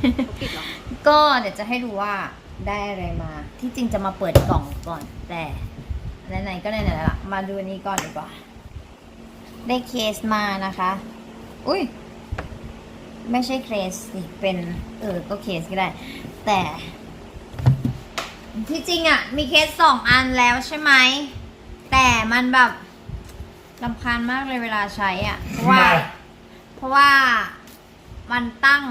เขาปิดเหรอก็เดี๋ยวจะให้ดูว่าได้อะไรมา ที่จริงจะมาเปิดกล่องก่อน แต่ไหนๆก็ไหนๆแล้วล่ะมาดูอันนี้ก่อนดีกว่า ได้เคสมานะคะ อุ้ยไม่ใช่เคสสิเป็น เออ ก็เคสก็ได้ แต่ ที่จริงอะ่ะ มีเคสสองอันแล้วใช่ไหม แต่มันแบบลำคาญมากเลยเวลาใช้อะ่ะ เพราะว่า เพราะว่ามันตั้ง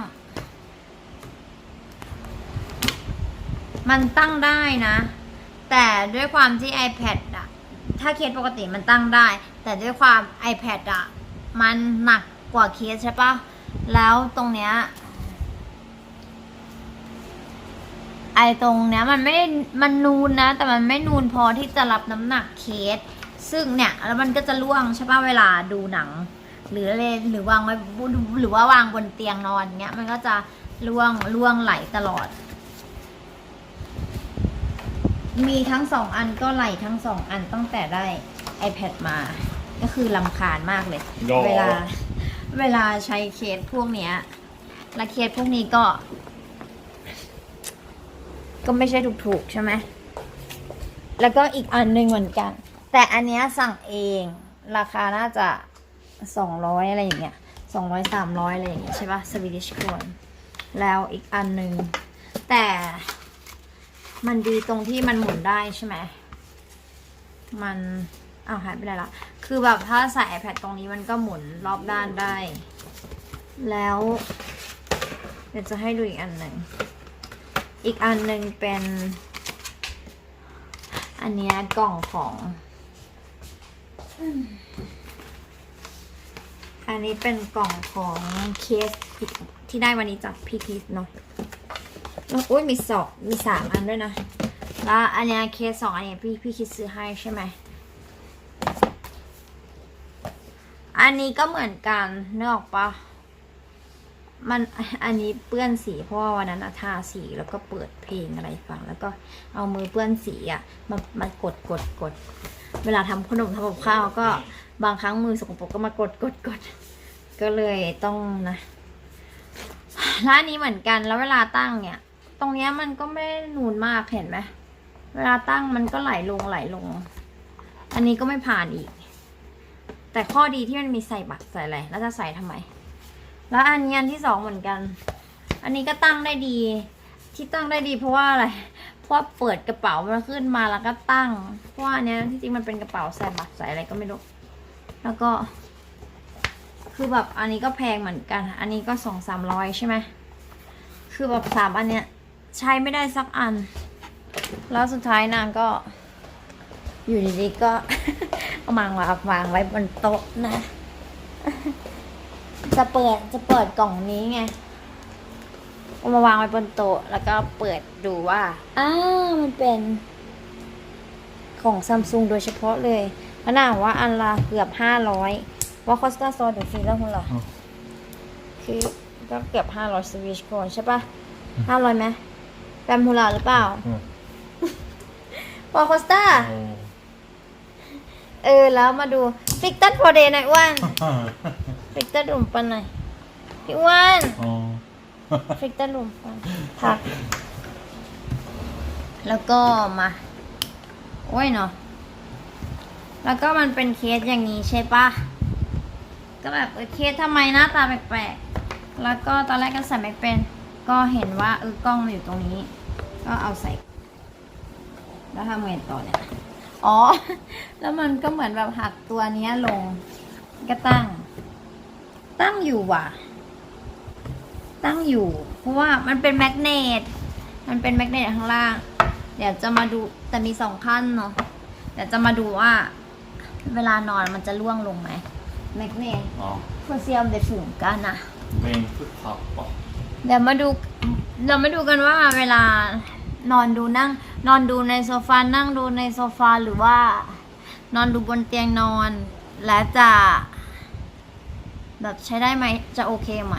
มันตั้งได้นะ แต่ด้วยความที่ iPad อะถ้าเคสปกติมันตั้งได้ แต่ด้วยความ iPad อะมันหนักกว่าเคสใช่ปะแล้วตรงเนี้ยไอตรงเนี้ยมันไม่ได้มันนูนนะ แต่มันไม่นูนพอที่จะรับน้ำหนักเคส ซึ่งเนี่ยแล้วมันก็จะล่วงใช่ปะเวลาดูหนัง หรืออะไรหรือวางไว้หรือว่าวางบนเตียงนอนเงี้ยมันก็จะล่วงล่วงไหลตลอด มีทั้งสองอันก็ไหลทั้งสองอันตั้งแต่ได้ iPad มา ก็คือลำคาญมากเลยโอ้เวลา เวลาใช้เคสพวกเนี้ยและเคสพวกนี้ก็ ก็ไม่ใช่ถูกๆใช่ไหม แล้วก็อีกอันหนึ่งเหมือนกัน แต่อันเนี้ยสั่งเอง ราคาน่าจะสองร้อยอะไรอย่างเงี้ยสองร้อยสามร้อยอะไรอย่างเงี้ยใช่ปะสวีดิชค o นแล้วอีกอันหนึ่งแต่ มันดีตรงที่มันหมุนได้ใช่ไหม มันอ้าวหายไปไหนละ คือแบบถ้าใส่ iPad ตรงนี้มันก็หมุนรอบด้านได้ แล้วเดี๋ยวจะให้ดูอีกอันหนึ่ง อีกอันหนึ่งเป็น อันนี้กล่องของ อันนี้เป็นกล่องของเคสที่ได้วันนี้จากพี่คิสเนาะ อุ้ยมีสองมีสามอันด้วยนะ แล้วอันเนี้ยเคสสองอันเนี้ยพี่พี่คิดซื้อให้ใช่ไหม อันนี้ก็เหมือนกันนึกออกปะมันอันนี้เปื้อนสีเพราะว่าวันนั้นทาสีแล้วก็เปิดเพลงอะไรฟัง แล้วก็เอามือเปื้อนสีอะมามากดกดกด เวลาทำขนมทำกับข้าวก็บางครั้งมือสกปรกก็มากดกดกดก็เลยต้องนะร้านนี้เหมือนกันแล้วเวลาตั้งเนี่ย ตรงเนี้ยมันก็ไม่นูนมากเห็นไหมเวลาตั้งมันก็ไหลลงไหลลง อันนี้ก็ไม่ผ่านอีก แต่ข้อดีที่มันมีใส่บัตรใส่อะไรแล้วจะใส่ทำไม แล้วอันนี้อันที่สองเหมือนกัน อันนี้ก็ตั้งได้ดี ที่ตั้งได้ดีเพราะว่าอะไรเพราะเปิดกระเป๋ามันขึ้นมาแล้วก็ตั้ง เพราะว่าอันเนี้ยที่จริงมันเป็นกระเป๋าใส่บัตรใส่อะไรก็ไม่รู้แล้วก็ คือแบบอันนี้ก็แพงเหมือนกัน อันนี้ก็สองสามร้อยใช่ไหมคือแบบสามอันเนี้ย ใช้ไม่ได้สักอัน แล้วสุดท้ายนางก็ อยู่ดีๆก็เอามาวางวางไว้บนโต๊ะนะ จะเปิดจะเปิดกล่องนี้ไงเอามาวางไว้บนโต๊ะแล้วก็เปิดดูว่าอ้าวมันเป็นของซัมซุงโดยเฉพาะเลยขนาดว่าอันละเกือบห้าร้อยว่าคอสตาซอเดี๋ยวฟรีแล้วคุณเหรอคือก็เกือบห้าร้อยสวิชโคนใช่ปะห้าร้อยไหม แปมฮูลาหรือเปล่าอืม ปอคอสตาโอ้เออ แล้วมาดูฟิกตัดโปรเดย์หน่อยอ้วนฟิกตัดหลุมปันหน่อยพี่อ้วนอ๋อฟิกตัดหลุมปันพัก แล้วก็มา โอ้ยเนาะแล้วก็มันเป็นเคสอย่างนี้ใช่ปะก็แบบเออเคสทำไมหน้าตาแปลกๆ แล้วก็ตอนแรกก็ใส่ไม่เป็น ก็เห็นว่าเออกล้องมันอยู่ตรงนี้ ก็เอาใส่ แล้วทำไงต่อเนี่ย อ๋อ แล้วมันก็เหมือนแบบหักตัวเนี้ยลง ก็ตั้ง ตั้งอยู่ว่ะ ตั้งอยู่ เพราะว่ามันเป็นแมกเนต มันเป็นแมกเนตข้างล่าง เดี๋ยวจะมาดู แต่มีสองขั้นเนาะ เดี๋ยวจะมาดูว่า เวลานอนมันจะล่วงลงไหมแมกเนตอ๋อควรเซียมเดฝูงกันนะเป็นฟุตท็อปป่ะเดี๋ยวมาดู เรามาดูกันว่าเวลา นอนดูนั่ง นอนดูในโซฟา นั่งดูในโซฟาหรือว่า นอนดูบนเตียงนอน และจะ แบบใช้ได้ไหม จะโอเคไหม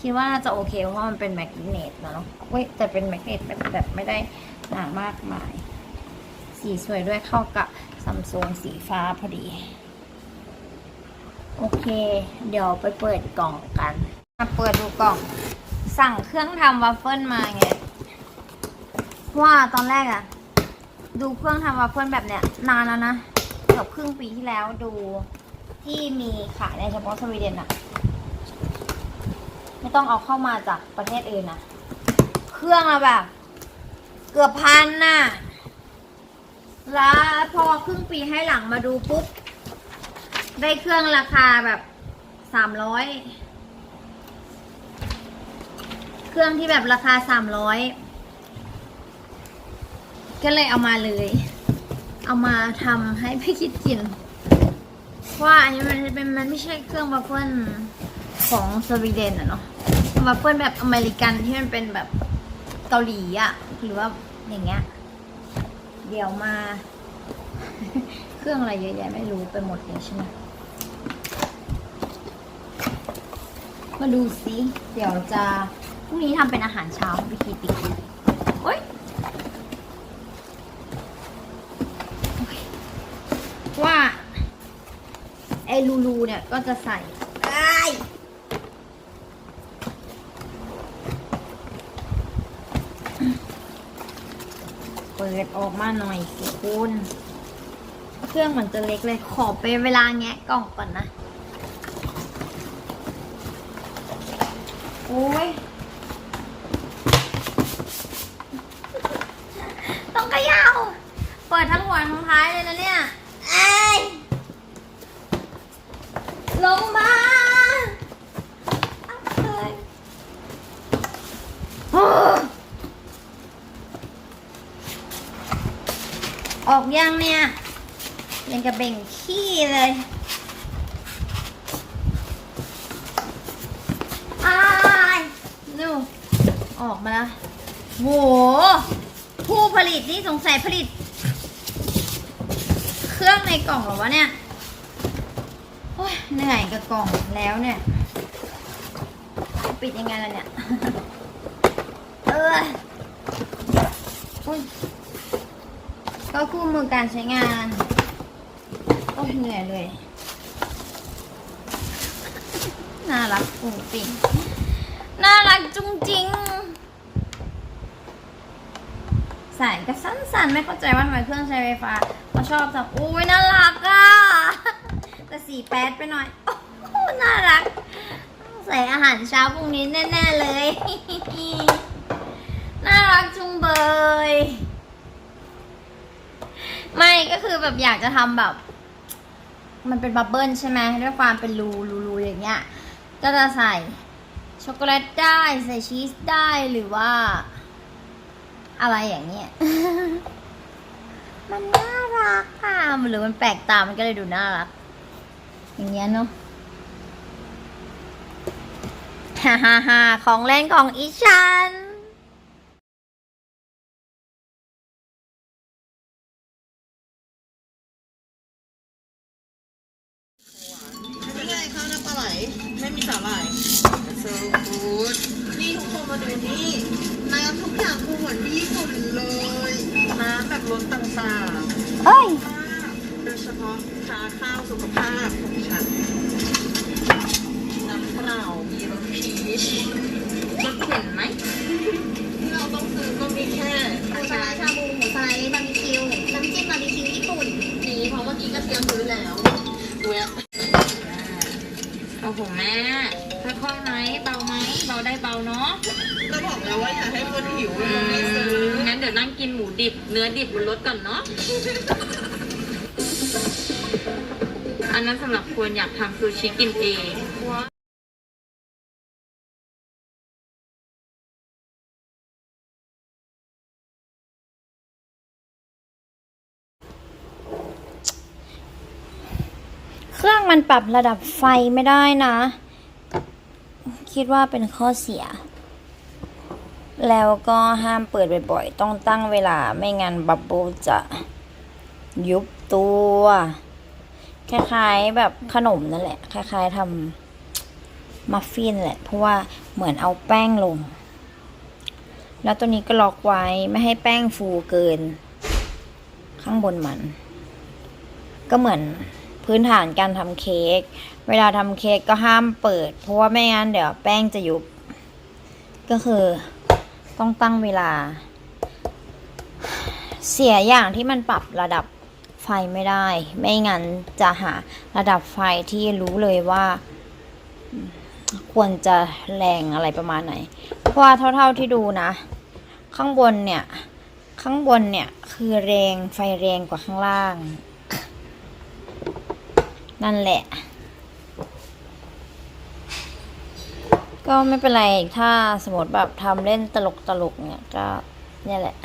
คิดว่าน่าจะโอเคเพราะมันเป็นแมกเนตเนาะเว้ยแต่เป็นแมกเนตแบบแบบไม่ได้หนามากมาย สีสวยด้วยเข้ากับซัมซุงสีฟ้าพอดี โอเค เดี๋ยวไปเปิดกล่องกันมาเปิดดูกล่อง สั่งเครื่องทำวัฟเฟิลมาไง ว่าตอนแรกอะดูเครื่องทำวัฟเฟิลแบบเนี้ยนานแล้วนะเกือบครึ่งปีที่แล้วดูที่มีขายในเฉพาะสวีเดนอะไม่ต้องเอาเข้ามาจากประเทศอื่นนะเครื่องอะแบบ เกือบพันน่ะแล้วพอครึ่งปีให้หลังมาดูปุ๊บ ได้เครื่องราคาแบบสามร้อยเครื่องที่แบบราคาสามร้อย ก็เลยเอามาเลย เอามาทำให้พี่คิดกินเพราะว่าอันนี้มันเป็นมันไม่ใช่เครื่องวัฟเฟิลของสวีเดนอะเนาะวัฟเฟิลแบบอเมริกันที่มันเป็นแบบเกาหลีอะหรือว่าอย่างเงี้ย เดี๋ยวมา เครื่องอะไรเยอะแยะไม่รู้ไปหมดเลยใช่ไหมมาดูสิเดี๋ยวจะพรุ่งนี้ทำเป็นอาหารเช้าให้พี่คิดอีกทีโอ๊ยโอ๊ยว่า ไอ้ลูลูเนี่ยก็จะใส่ไอ้ยเปิดออกมาหน่อยสิคุณ เครื่องมันจะเล็กเลยขอไปเวลาแงะกล่องก่อนนะ โอ้ยต้องเขย่าเปิดทั้งหัวทั้งท้ายเลยนะเนี่ย ลงมาเอาเลยโอ้ออกยังเนี่ยยังกระเบ่งขี้เลยอายนูออกมาแล้วโหผู้ผลิตนี่สงสัยผลิต เครื่องในกล่องเหรอวะเนี่ย โอ้ยเหนื่อยกับกล่องแล้วเนี่ยปิดยังไงล่ะเนี่ยเอออุ้ยก็คู่มือการใช้งานโอ้ยเหนื่อยเลย น่ารักปุ่งปิงน่ารักจุงจริงใส่ก็สั้นๆ ไม่เข้าใจว่าทำไมเครื่องใช้ไฟฟ้าเขาชอบจังอุ้ยน่ารักอะ สีแป๊ดไปหน่อย โอ้โหน่ารัก ใส่อาหารเช้าพรุ่งนี้แน่ ๆ เลย น่ารักจุงเบย ไม่ก็คือแบบอยากจะทำแบบ มันเป็นบับเบิ้ลใช่ไหมด้วยความเป็นรูรูรูอย่างเงี้ย ก็จะใส่ช็อกโกแลตได้ใส่ชีสได้หรือว่า อะไรอย่างเงี้ย มันน่ารักอะหรือมันแปลกตา มันก็เลยดูน่ารัก อย่างเงี้ยเนาะฮ่าฮ่าฮ่าของเล่นของอีชันไม่ใช่ข้าวหน้าปลาไหล ไม่มีสาหร่ายโซฟูดนี่ทุกคนมาดูนี่น้ำทุกอย่างคือเหมือนที่ญี่ปุ่นเลย น้ำแบบรสต่างเอ้ยๆโดยเฉพาะชาข้าวสุขภาพของฉันน้ำเปล่ามีรสพีชรถเข็นไหมที่เราต้องซื้อก็มีแค่หมูสไลด์ชาบูหมูสไลด์บาร์บีคิวน้ำจิ้มบาร์บีคิวญี่ปุ่นนี้เพราะเมื่อกี้ก็เตรียมซื้อแล้วแวะโอ้โหแม่ค่อยๆไหมเบาไหมเบาได้เบาเนาะก็บอกแล้วว่าอย่าให้คนหิวเลยไม่ซื้องั้นเดี๋ยวนั่งกินหมูดิบเนื้อดิบบนรถก่อนเนาะ อันนั้นสำหรับควรอยากทำซูชิกินเองเครื่องมันปรับระดับไฟไม่ได้นะ คิดว่าเป็นข้อเสีย แล้วก็ห้ามเปิดบ่อยๆ ต้องตั้งเวลาไม่งั้นบับเบิลจะยุบตัว คล้ายๆแบบขนมนั่นแหละ คล้าย ๆทำมัฟฟินแหละ เพราะว่าเหมือนเอาแป้งลง แล้วตัวนี้ก็ล็อกไว้ไม่ให้แป้งฟูเกิน ข้างบนมัน ก็เหมือนพื้นฐานการทำเค้ก เวลาทำเค้กก็ห้ามเปิด เพราะว่าไม่งั้นเดี๋ยวแป้งจะยุบ ก็คือต้องตั้งเวลา เสียอย่างที่มันปรับระดับ ไฟไม่ได้ ไม่งั้นจะหาระดับไฟที่รู้เลยว่า ควรจะแรงอะไรประมาณไหน เพราะว่าเท่า ๆที่ดูนะ ข้างบนเนี่ย ข้างบนเนี่ยคือแรงไฟแรงกว่าข้างล่าง นั่นแหละ ก็ไม่เป็นไร ถ้าสมมติแบบทำเล่นตลกตลกๆเนี่ยก็เนี่ยแหละ